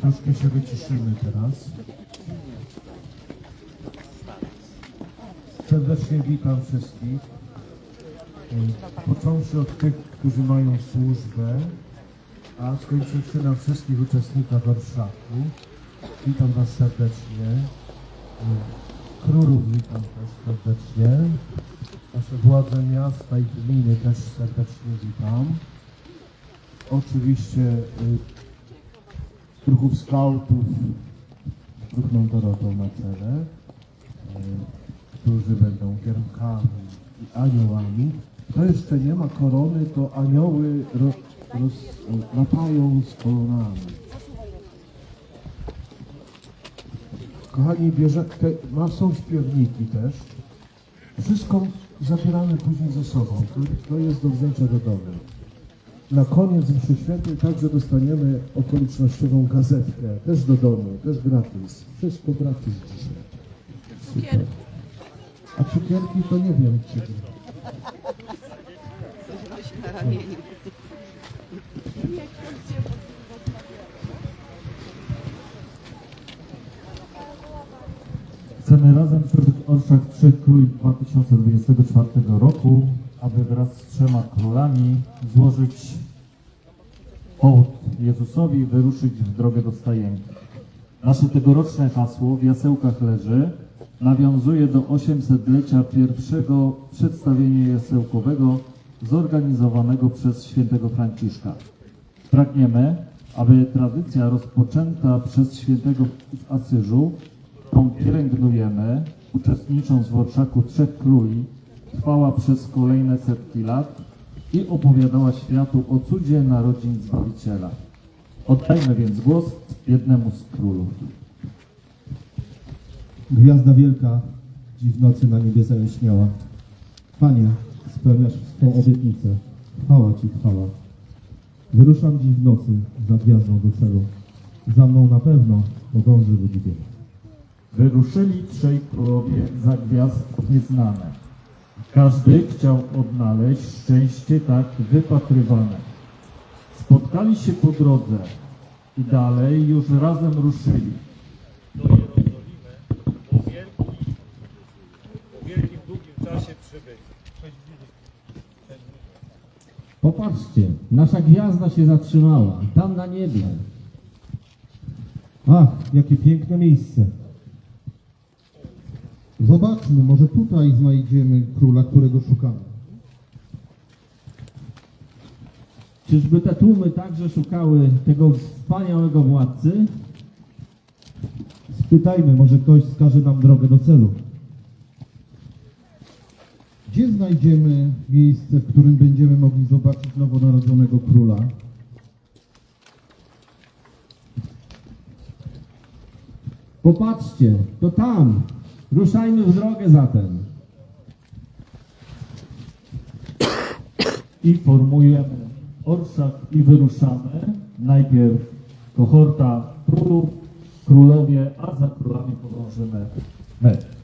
troszkę się wyciszymy teraz. Serdecznie witam wszystkich. Y, Począwszy od tych, którzy mają służbę, a skończywszy na wszystkich uczestnikach orszaku. Witam Was serdecznie. Y, Królów witam też serdecznie. Nasze władze miasta i gminy też serdecznie witam. Oczywiście ruchów skautów druhną Dorotą na czele, y, którzy będą giermkami i aniołami. Kto jeszcze nie ma korony, to anioły ro, roz, latają z koronami. Kochani, bierze, te, ma, są śpiewniki też. Wszystko zabieramy później ze sobą. To, to jest do wzięcia do domu. Na koniec mszy świętej także dostaniemy okolicznościową gazetkę. Też do domu, też gratis. Wszystko gratis dzisiaj. Super. A cukierki to nie wiem, czy... Chcemy razem przeżyć Orszak Trzech Króli 2024 roku, aby wraz z trzema królami złożyć hołd Jezusowi i wyruszyć w drogę do Stajenki. Nasze tegoroczne hasło w jasełkach leży nawiązuje do 800-lecia pierwszego przedstawienia jasełkowego zorganizowanego przez świętego Franciszka. Pragniemy, aby tradycja rozpoczęta przez świętego z Asyżu, którą pielęgnujemy, uczestnicząc w orszaku Trzech Króli, trwała przez kolejne setki lat i opowiadała światu o cudzie narodzin Zbawiciela. Oddajmy więc głos jednemu z królów. Gwiazda wielka dziś w nocy na niebie zajaśniała. Panie, spełniasz swą obietnicę. Chwała Ci, chwała. Wyruszam dziś w nocy za gwiazdą do celu. Za mną na pewno pogrąży ludzi. Wyruszyli trzej królowie za gwiazd nieznane. Każdy chciał odnaleźć szczęście tak wypatrywane. Spotkali się po drodze i dalej już razem ruszyli. do Jerozolimy po wielkim, po wielkim, długim czasie przybycia. Popatrzcie, nasza gwiazda się zatrzymała, tam na niebie. Ach, jakie piękne miejsce. Zobaczmy, może tutaj znajdziemy króla, którego szukamy. Czyżby te tłumy także szukały tego wspaniałego władcy? Spytajmy, może ktoś wskaże nam drogę do celu. Gdzie znajdziemy miejsce, w którym będziemy mogli zobaczyć nowonarodzonego króla? Popatrzcie, to tam. Ruszajmy w drogę zatem. I formujemy orszak i wyruszamy. Najpierw kohorta królów, królowie, a za królami podążymy my.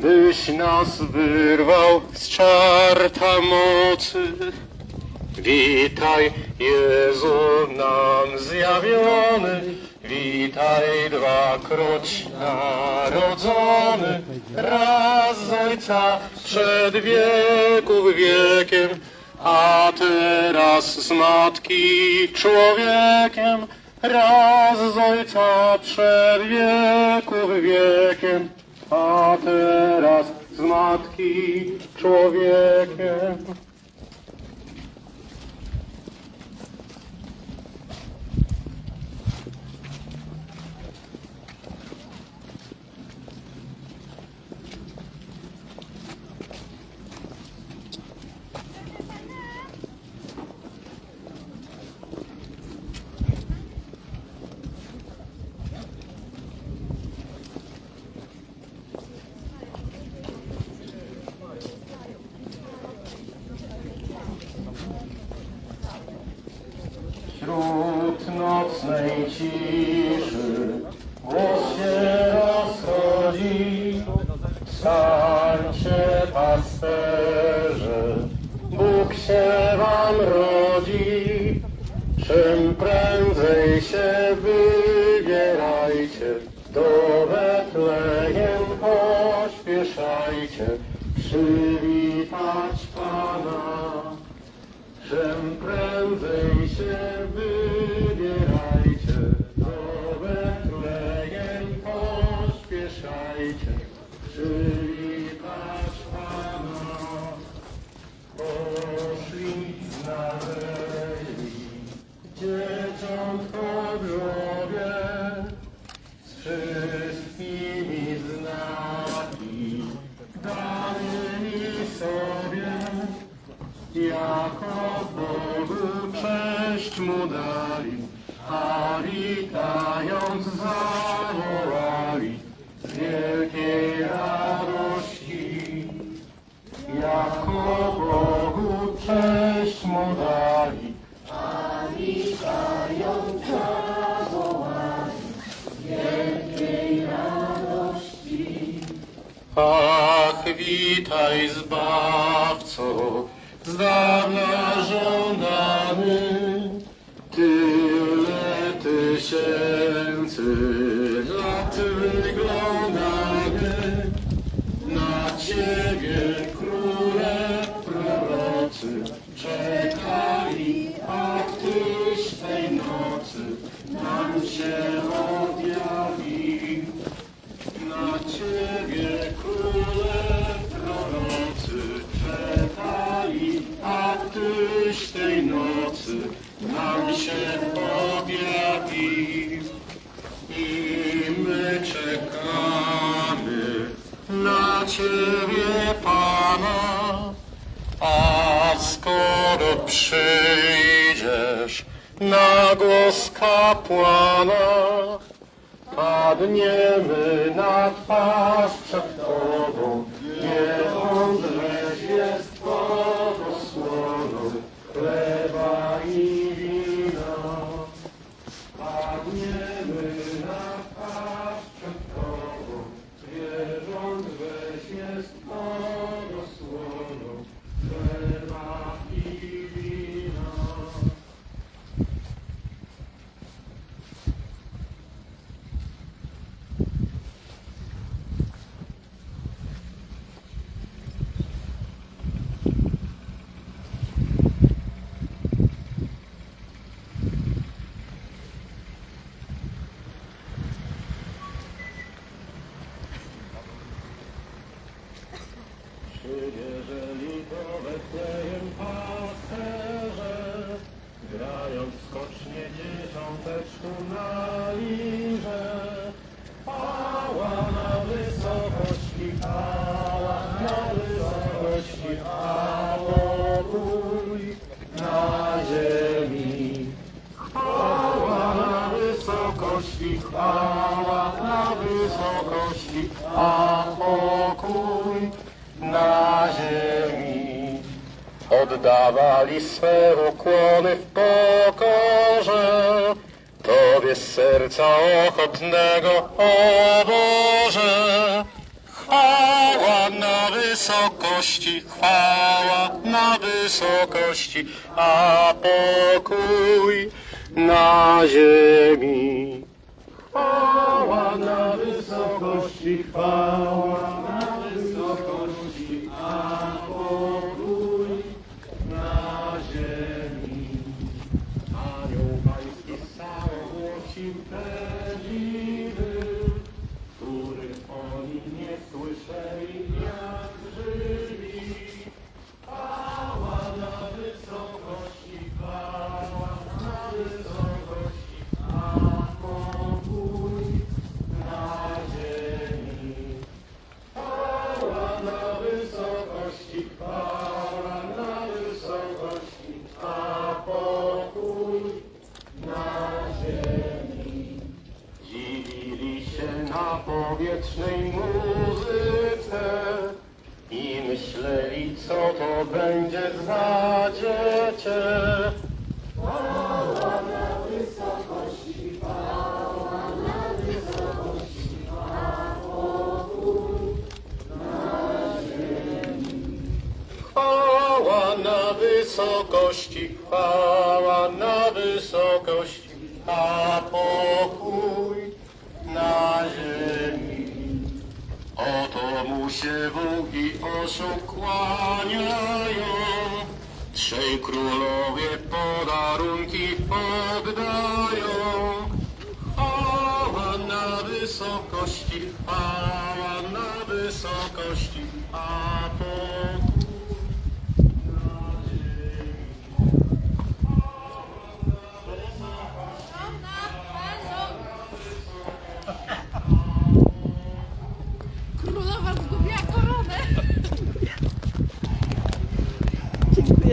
Byś nas wyrwał z czarta mocy. Witaj, Jezu nam zjawiony, witaj dwakroć narodzony, raz z Ojca przed wieków wiekiem, a teraz z Matki człowiekiem, raz z Ojca przed wieków wiekiem, a teraz z Matki człowiekiem. Pośpieszajcie, przywitać Pana. Czym prędzej się wybierajcie, Bogu cześć mu dali, a witając zawołali z wielkiej radości. Jako Bogu cześć mu dali, a witając zawołali z wielkiej radości. Ach, witaj Zbawco, kapłana, Padniemy na twarz przed Tobą, żeś jest błogosłoną chleba chwała na wysokości, a pokój na ziemi. Oddawali swe ukłony w pokorze, Tobie z serca ochotnego, o Boże. Chwała na wysokości, chwała na wysokości, a pokój na ziemi. Chwała na wysokości, chwała na wysokości, a pokój na ziemi. Anioł pański stał głosił się na powietrznej muzyce i myśleli, co to będzie za dziecię. Chwała na wysokości, chwała na wysokości, a pokój na ziemi. Oto mu się Bóg i osób kłaniają, trzej królowie podarunki poddają. Chwała na wysokości, chwała na wysokości, a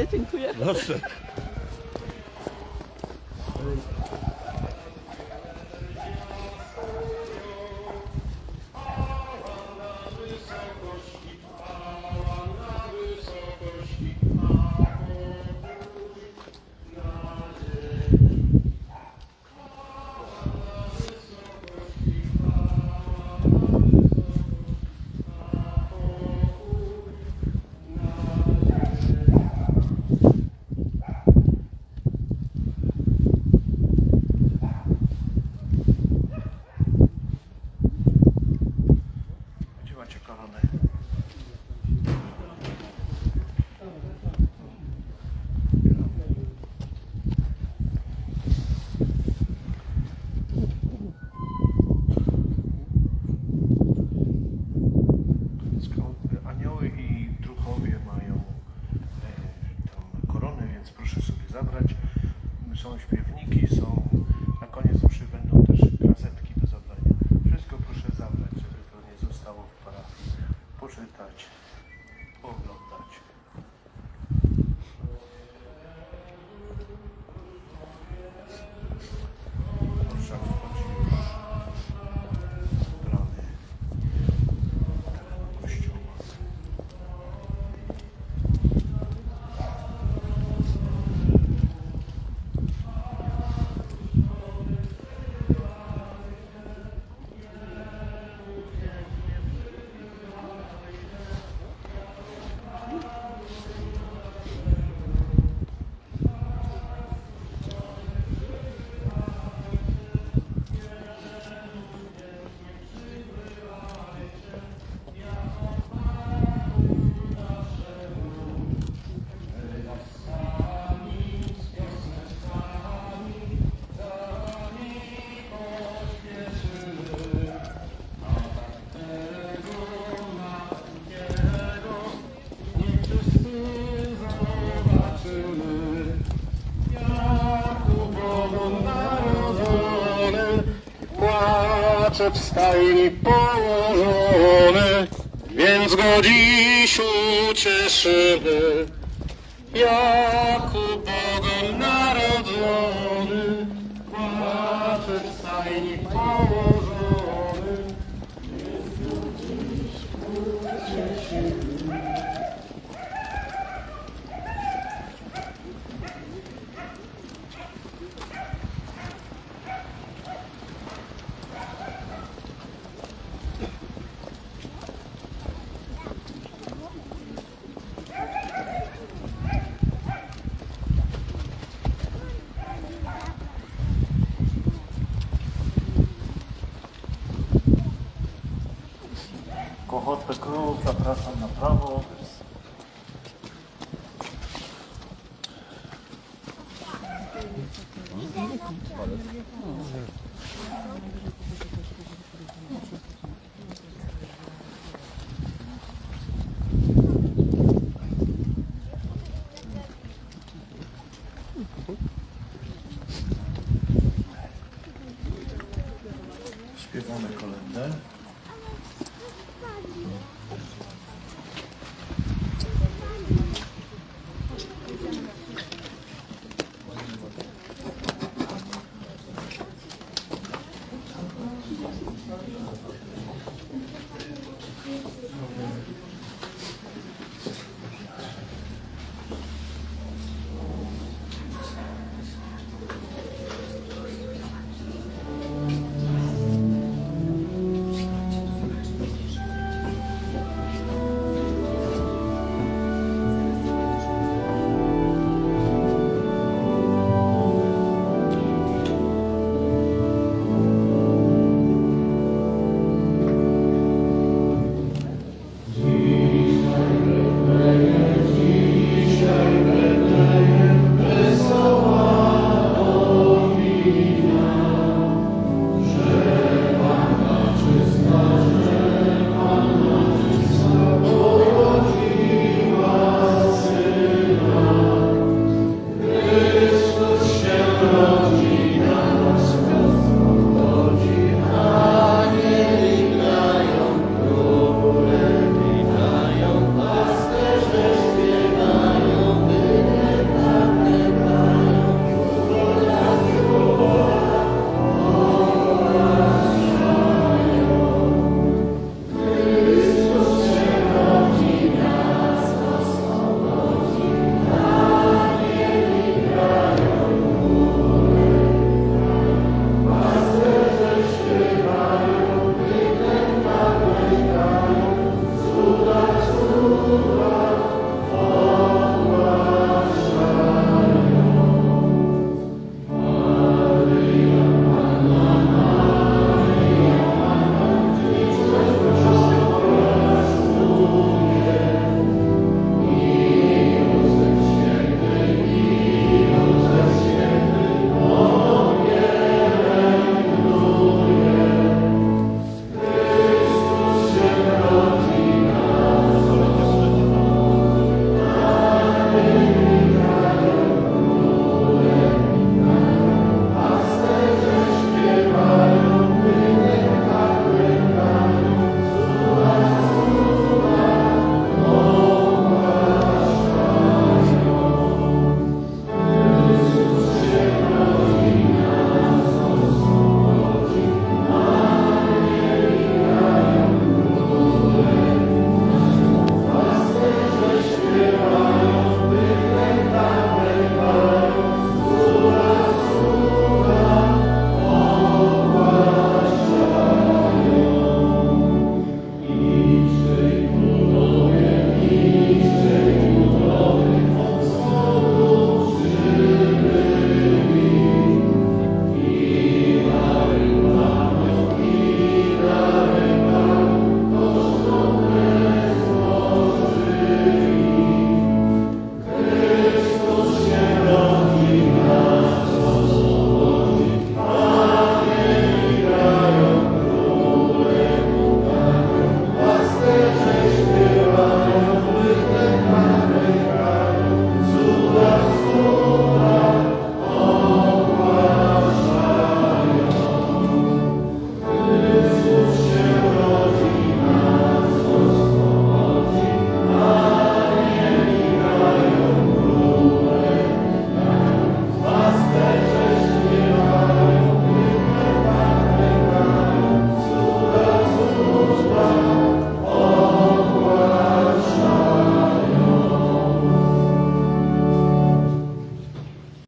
Dziękuję, dziękuję. W stajni położone, więc go dziś ucieszymy. Jakub